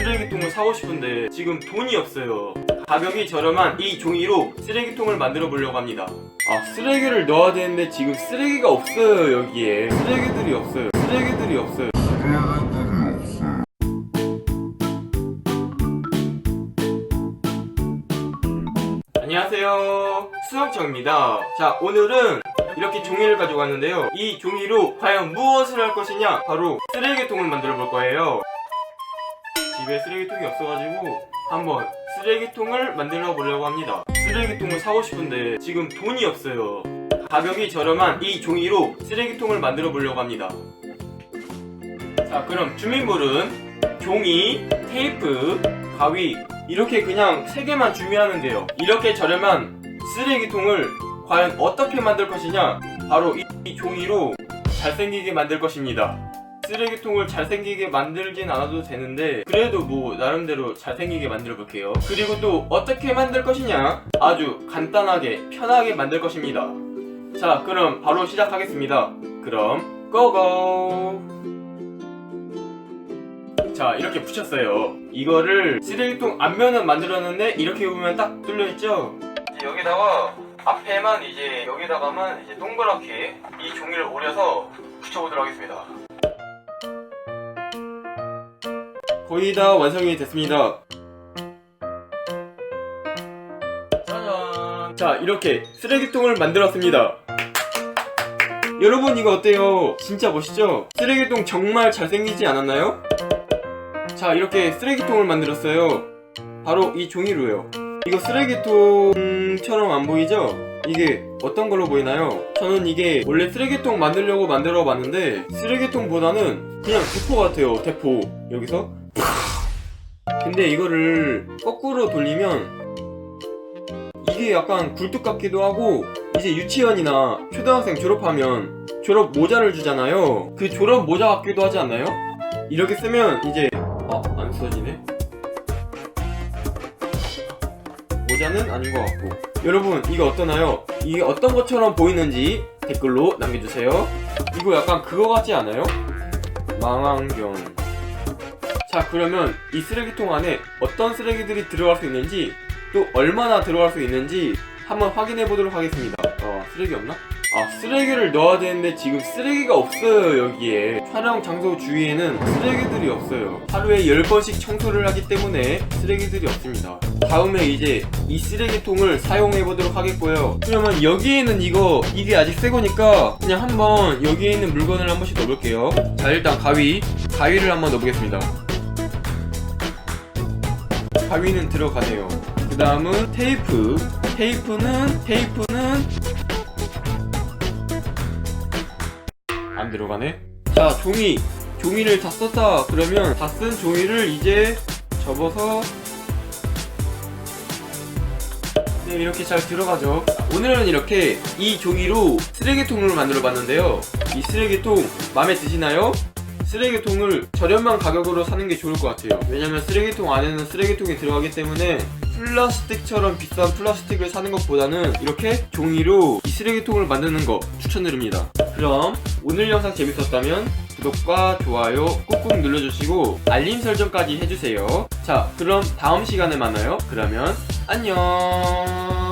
쓰레기통을 사고 싶은데 지금 돈이 없어요. 가격이 저렴한 이 종이로 쓰레기통을 만들어 보려고 합니다. 아, 쓰레기를 넣어야 되는데 지금 쓰레기가 없어요, 여기에. 쓰레기들이 없어요. 쓰레기들이 없어요. 안녕하세요. 수학청입니다. 자, 오늘은 이렇게 종이를 가지고 왔는데요. 이 종이로 과연 무엇을 할 것이냐? 바로 쓰레기통을 만들어 볼 거예요. 집에 쓰레기통이 없어가지고 한번 쓰레기통을 만들어 보려고 합니다. 쓰레기통을 사고 싶은데 지금 돈이 없어요. 가격이 저렴한 이 종이로 쓰레기통을 만들어 보려고 합니다. 자, 그럼 주민물은 종이, 테이프, 가위 이렇게 그냥 세 개만 준비하면 돼요. 이렇게 저렴한 쓰레기통을 과연 어떻게 만들 것이냐? 바로 이, 이 종이로 잘생기게 만들 것입니다. 쓰레기통을 잘생기게 만들진 않아도 되는데 그래도 뭐 나름대로 잘생기게 만들어 볼게요. 그리고 또 어떻게 만들 것이냐? 아주 간단하게 편하게 만들 것입니다. 자, 그럼 바로 시작하겠습니다. 그럼 고고! 자 이렇게 붙였어요 이거를 쓰레기통 앞면은 만들었는데 이렇게 보면 딱 뚫려있죠 여기다가 앞에만 이제 여기다가만 이제 동그랗게 이 종이를 오려서 붙여보도록 하겠습니다 거의 다 완성이 됐습니다 짜잔 자 이렇게 쓰레기통을 만들었습니다 여러분 이거 어때요? 진짜 멋있죠? 쓰레기통 정말 잘생기지 않았나요? 자 이렇게 쓰레기통을 만들었어요 바로 이 종이로요 이거 쓰레기통처럼 안 보이죠? 이게 어떤 걸로 보이나요? 저는 이게 원래 쓰레기통 만들려고 만들어 봤는데 쓰레기통보다는 그냥 대포 같아요 대포 여기서 근데 이거를 거꾸로 돌리면 이게 약간 굴뚝 같기도 하고 이제 유치원이나 초등학생 졸업하면 졸업 모자를 주잖아요 그 졸업 모자 같기도 하지 않나요? 이렇게 쓰면 이제 어? 안 써지네? 모자는 아닌 것 같고 여러분 이거 어떠나요? 이게 어떤 것처럼 보이는지 댓글로 남겨주세요 이거 약간 그거 같지 않아요? 망원경 자 그러면 이 쓰레기통 안에 어떤 쓰레기들이 들어갈 수 있는지 또 얼마나 들어갈 수 있는지 한번 확인해 보도록 하겠습니다. 어 쓰레기 없나? 아 쓰레기를 넣어야 되는데 지금 쓰레기가 없어요 여기에. 촬영 장소 주위에는 쓰레기들이 없어요. 하루에 10번씩 청소를 하기 때문에 쓰레기들이 없습니다. 다음에 이제 이 쓰레기통을 사용해 보도록 하겠고요. 그러면 여기에는 이거 이게 아직 새 거니까 그냥 한번 여기에 있는 물건을 한 번씩 넣어볼게요. 자 일단 가위. 가위를 한번 넣어보겠습니다 가위는 들어가네요 그 다음은 테이프 테이프는 테이프는 안 들어가네. 자, 종이. 종이를 다 썼다. 그러면 다 쓴 종이를 이제 접어서 네, 이렇게 잘 들어가죠. 오늘은 이렇게 이 종이로 쓰레기통을 만들어 봤는데요. 이 쓰레기통 마음에 드시나요? 쓰레기통을 저렴한 가격으로 사는 게 좋을 것 같아요. 왜냐면 쓰레기통 안에는 쓰레기통이 들어가기 때문에 플라스틱처럼 비싼 플라스틱을 사는 것보다는 이렇게 종이로 이 쓰레기통을 만드는 거 추천드립니다. 그럼 오늘 영상 재밌었다면 구독과 좋아요 꾹꾹 눌러주시고 알림 설정까지 해주세요. 자, 그럼 다음 시간에 만나요. 그러면 안녕.